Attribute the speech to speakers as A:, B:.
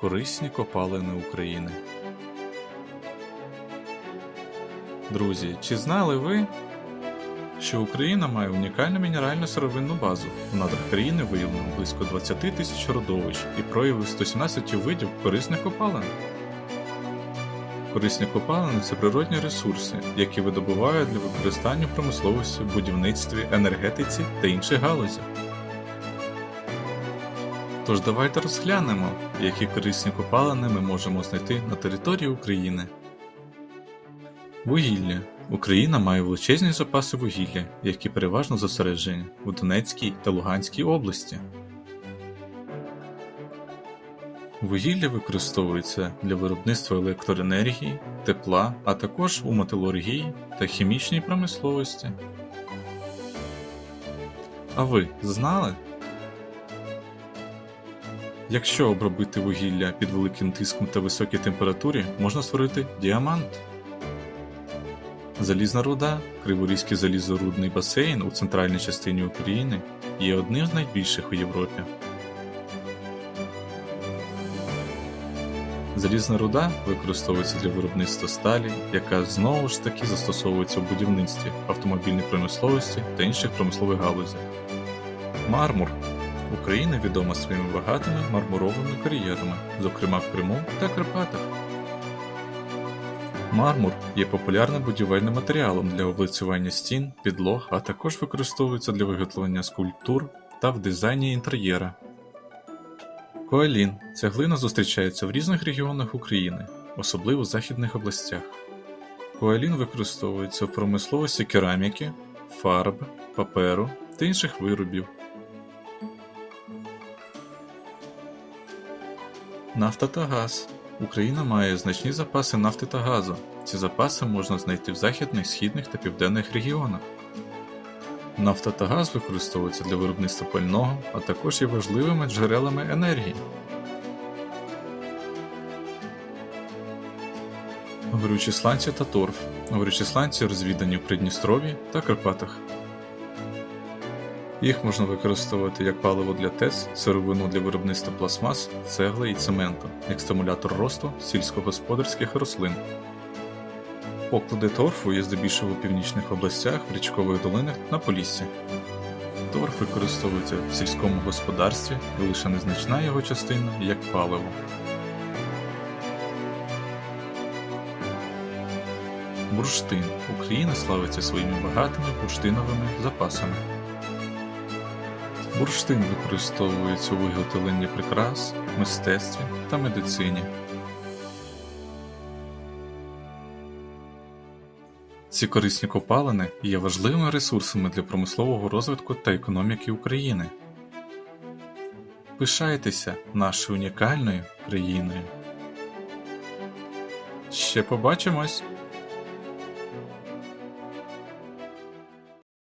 A: Корисні копалини України. Друзі, чи знали ви, що Україна має унікальну мінеральну сировинну базу? В надрах країни виявлено близько 20 тисяч родовищ і прояви 117 видів корисних копалин. Корисні копалини це природні ресурси, які видобувають для використання в промисловості, будівництві, енергетиці та інших галузях. Тож давайте розглянемо, які корисні копалини ми можемо знайти на території України. Вугілля. Україна має величезні запаси вугілля, які переважно зосереджені у Донецькій та Луганській області. Вугілля використовується для виробництва електроенергії, тепла, а також у металургії та хімічній промисловості. А ви знали? Якщо обробити вугілля під великим тиском та високій температурі, можна створити діамант. Залізна руда, Криворізький залізорудний басейн у центральній частині України є одним з найбільших у Європі. Залізна руда використовується для виробництва сталі, яка знову ж таки застосовується у будівництві, автомобільній промисловості та інших промислових галузях. Мармур Україна відома своїми багатими мармуровими кар'єрами, зокрема в Криму та Карпатах. Мармур є популярним будівельним матеріалом для облицювання стін, підлог, а також використовується для виготовлення скульптур та в дизайні інтер'єра. Коалін цеглина зустрічається в різних регіонах України, особливо в західних областях. Коалін використовується в промисловості кераміки, фарб, паперу та інших виробів. Нафта та газ. Україна має значні запаси нафти та газу. Ці запаси можна знайти в західних, східних та південних регіонах. Нафта та газ використовуються для виробництва пального, а також є важливими джерелами енергії. Горючі сланці та торф. Горючі сланці розвідані в Придністров'ї та Карпатах. Їх можна використовувати як паливо для ТЕЦ, сировину для виробництва пластмас, цегли і цементу, як стимулятор росту сільськогосподарських рослин. Поклади торфу є здебільшого у північних областях, в річкових долинах на Поліссі. Торф використовується в сільському господарстві і лише незначна його частина як паливо. Бурштин. Україна славиться своїми багатими бурштиновими запасами. Бурштин використовується у виготовленні прикрас, мистецтві та медицині. Ці корисні копалини є важливими ресурсами для промислового розвитку та економіки України. Пишайтеся нашою унікальною країною. Ще побачимось!